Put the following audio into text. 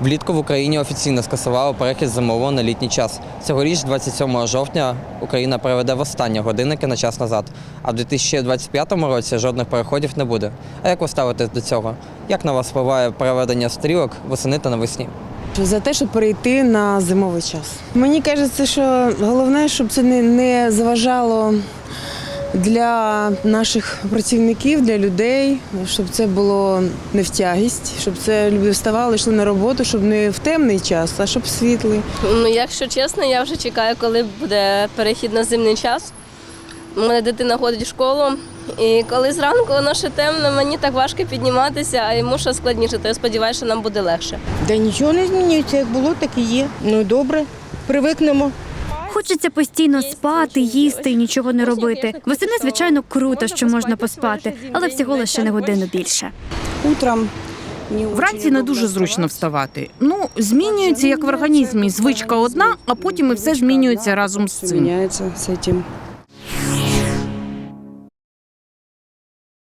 Влітку в Україні офіційно скасували перехід зимового на літній час. Цьогоріч, 27 жовтня, Україна переведе востаннє годинники на час назад. А в 2025 році жодних переходів не буде. А як ви ставитесь до цього? Як на вас впливає переведення стрілок восени та навесні? За те, щоб перейти на зимовий час. Мені кажеться, що головне, щоб це не заважало для наших працівників, для людей, щоб це було не в тягість, щоб це люди вставали, йшли на роботу, щоб не в темний час, а щоб світлий. Ну, якщо чесно, я вже чекаю, коли буде перехід на зимний час. У мене дитина ходить в школу, і коли зранку воно ще темно, мені так важко підніматися, а йому ще складніше, то я сподіваюся, що нам буде легше. Та нічого не змінюється, як було, так і є. Ну добре, привикнемо. Хочеться постійно спати, їсти і нічого не робити. Восени, звичайно, круто, що можна поспати, але всього лише не годину більше. Утром Вранці не дуже зручно вставати. Ну, змінюється як в організмі. Звичка одна, а потім і все змінюється разом з цим.